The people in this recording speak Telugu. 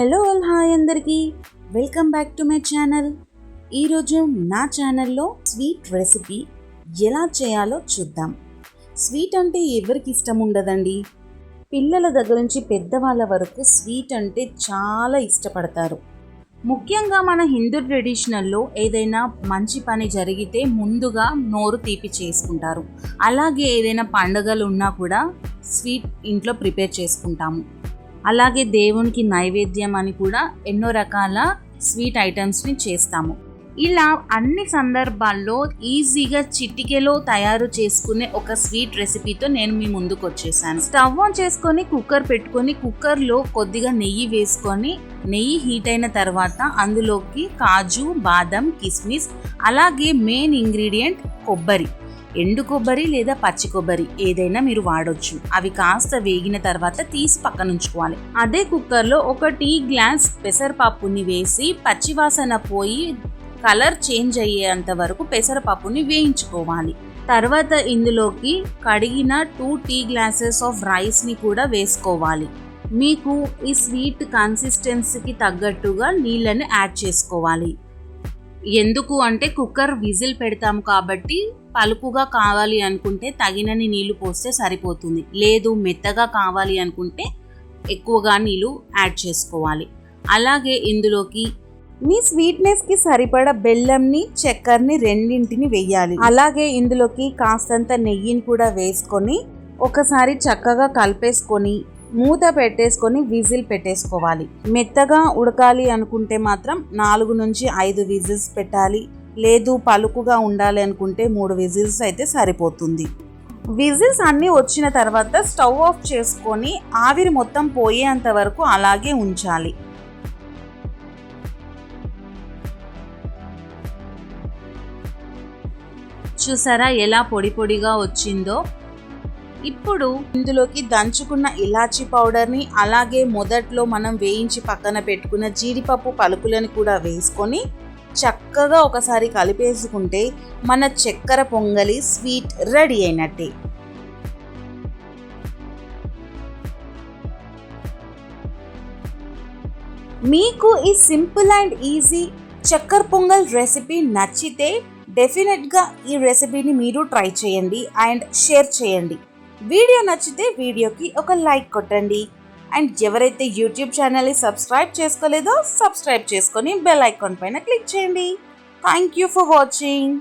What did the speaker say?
హలో ఆల్ హాయ్ అందరికీ. Welcome back to my channel. ఈరోజు నా ఛానల్లో స్వీట్ రెసిపీ ఎలా చేయాలో చూద్దాం. స్వీట్ అంటే ఎవరికి ఇష్టం ఉండదండి? పిల్లల దగ్గర నుంచి పెద్దవాళ్ళ వరకు స్వీట్ అంటే చాలా ఇష్టపడతారు. ముఖ్యంగా మన హిందూ ట్రెడిషనల్లో ఏదైనా మంచి పని జరిగితే ముందుగా నోరు తీపి చేసుకుంటారు. అలాగే ఏదైనా పండుగలు ఉన్నా కూడా స్వీట్ ఇంట్లో ప్రిపేర్ చేసుకుంటాము. అలాగే దేవునికి నైవేద్యం అని కూడా ఎన్నో రకాల స్వీట్ ఐటమ్స్ని చేస్తాము. ఇలా అన్ని సందర్భాల్లో ఈజీగా చిటికెలో తయారు చేసుకునే ఒక స్వీట్ రెసిపీతో నేను మీ ముందుకు వచ్చేసాను. స్టవ్ ఆన్ చేసుకొని కుక్కర్ పెట్టుకొని కుక్కర్లో కొద్దిగా నెయ్యి వేసుకొని నెయ్యి హీట్ అయిన తర్వాత అందులోకి కాజు బాదం కిస్మిస్ అలాగే మెయిన్ ఇంగ్రీడియంట్ కొబ్బరి. ఎండు కొబ్బరి లేదా పచ్చి కొబ్బరి ఏదైనా మీరు వాడొచ్చు. అవి కాస్త వేగిన తర్వాత తీసి పక్కన ఉంచుకోవాలి అదే కుక్కర్లో ఒక టీ గ్లాస్ పెసరపప్పుని వేసి పచ్చివాసన పోయి కలర్ చేంజ్ అయ్యేంత వరకు పెసరపప్పుని వేయించుకోవాలి. తర్వాత ఇందులోకి కడిగిన టూ టీ గ్లాసెస్ ఆఫ్ రైస్ని కూడా వేసుకోవాలి. మీకు ఈ స్వీట్ కన్సిస్టెన్సీకి తగ్గట్టుగా నీళ్ళని యాడ్ చేసుకోవాలి. ఎందుకు అంటే కుక్కర్ విజిల్ పెడతాము కాబట్టి పలుకుగా కావాలి అనుకుంటే తగినన్ని నీళ్ళు పోస్తే సరిపోతుంది. లేదు మెత్తగా కావాలి అనుకుంటే ఎక్కువగా నీళ్ళు యాడ్ చేసుకోవాలి. అలాగే ఇందులోకి మీ స్వీట్నెస్కి సరిపడా బెల్లంని చక్కెరని రెండింటిని వెయ్యాలి అలాగే ఇందులోకి కాస్తంత నెయ్యిని కూడా వేసుకొని ఒకసారి చక్కగా కలిపేసుకొని మూత పెట్టేసుకొని విజిల్ పెట్టేసుకోవాలి. మెత్తగా ఉడకాలి అనుకుంటే మాత్రం నాలుగు నుంచి ఐదు విజిల్స్ పెట్టాలి. లేదు పలుకుగా ఉండాలి అనుకుంటే మూడు విజిల్స్ అయితే సరిపోతుంది. విజిల్స్ అన్నీ వచ్చిన తర్వాత స్టవ్ ఆఫ్ చేసుకొని ఆవిరి మొత్తం పోయేంత వరకు అలాగే ఉంచాలి. చూసారా ఎలా పొడి పొడిగా వచ్చిందో? ఇప్పుడు ఇందులోకి దంచుకున్న ఇలాచీ పౌడర్ని అలాగే మొదట్లో మనం వేయించి పక్కన పెట్టుకున్న జీడిపప్పు పలుకులను కూడా వేసుకొని చక్కగా ఒకసారి కలిపేసుకుంటే మన చక్కెర పొంగలి స్వీట్ రెడీ అయినట్టే. మీకు ఈ సింపుల్ అండ్ ఈజీ చక్కర పొంగల్ రెసిపీ నచ్చితే డెఫినెట్గా ఈ రెసిపీని మీరు ట్రై చేయండి అండ్ షేర్ చేయండి. వీడియో నచ్చితే వీడియోకి ఒక లైక్ కొట్టండి. అండ్ ఎవరైతే యూట్యూబ్ ఛానల్ని సబ్స్క్రైబ్ చేసుకోలేదో సబ్స్క్రైబ్ చేసుకొని బెల్ ఐకాన్ పైన క్లిక్ చేయండి. Thank you for watching